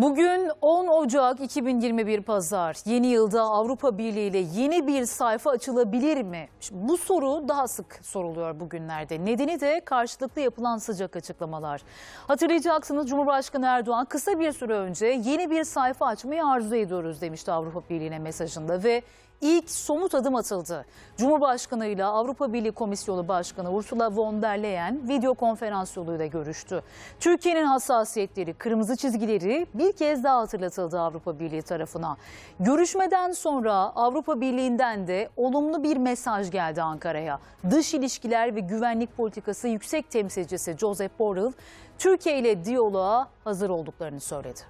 Bugün 10 Ocak 2021 Pazar. Yeni yılda Avrupa Birliği ile yeni bir sayfa açılabilir mi? Şimdi bu soru daha sık soruluyor bugünlerde. Nedeni de karşılıklı yapılan sıcak açıklamalar. Hatırlayacaksınız Cumhurbaşkanı Erdoğan kısa bir süre önce yeni bir sayfa açmayı arzu ediyoruz demişti Avrupa Birliği'ne mesajında ve ilk somut adım atıldı. Cumhurbaşkanı ile Avrupa Birliği Komisyonu Başkanı Ursula von der Leyen video konferans yoluyla görüştü. Türkiye'nin hassasiyetleri, kırmızı çizgileri bir kez daha hatırlatıldı Avrupa Birliği tarafına. Görüşmeden sonra Avrupa Birliği'nden de olumlu bir mesaj geldi Ankara'ya. Dış ilişkiler ve güvenlik politikası yüksek temsilcisi Joseph Borrell, Türkiye ile diyaloğa hazır olduklarını söyledi.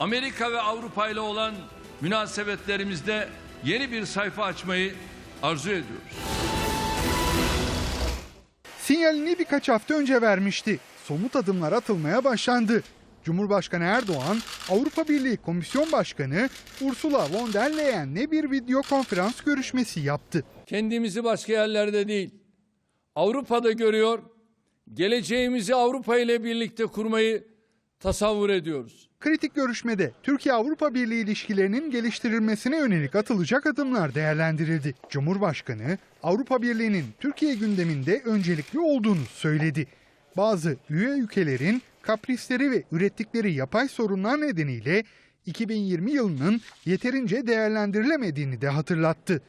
Amerika ve Avrupa ile olan münasebetlerimizde yeni bir sayfa açmayı arzu ediyoruz. Sinyalini birkaç hafta önce vermişti. Somut adımlar atılmaya başlandı. Cumhurbaşkanı Erdoğan, Avrupa Birliği Komisyon Başkanı Ursula von der Leyen'le bir video konferans görüşmesi yaptı. Kendimizi başka yerlerde değil, Avrupa'da görüyor, geleceğimizi Avrupa ile birlikte kurmayı tasavvur ediyoruz. Kritik görüşmede Türkiye-Avrupa Birliği ilişkilerinin geliştirilmesine yönelik atılacak adımlar değerlendirildi. Cumhurbaşkanı Avrupa Birliği'nin Türkiye gündeminde öncelikli olduğunu söyledi. Bazı üye ülkelerin kaprisleri ve ürettikleri yapay sorunlar nedeniyle 2020 yılının yeterince değerlendirilemediğini de hatırlattı.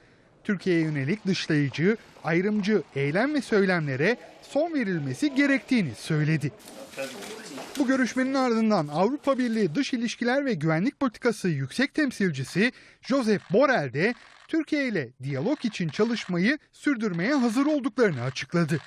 Türkiye'ye yönelik dışlayıcı, ayrımcı eylem ve söylemlere son verilmesi gerektiğini söyledi. Bu görüşmenin ardından Avrupa Birliği Dış İlişkiler ve Güvenlik Politikası Yüksek Temsilcisi Josep Borrell de Türkiye ile diyalog için çalışmayı sürdürmeye hazır olduklarını açıkladı.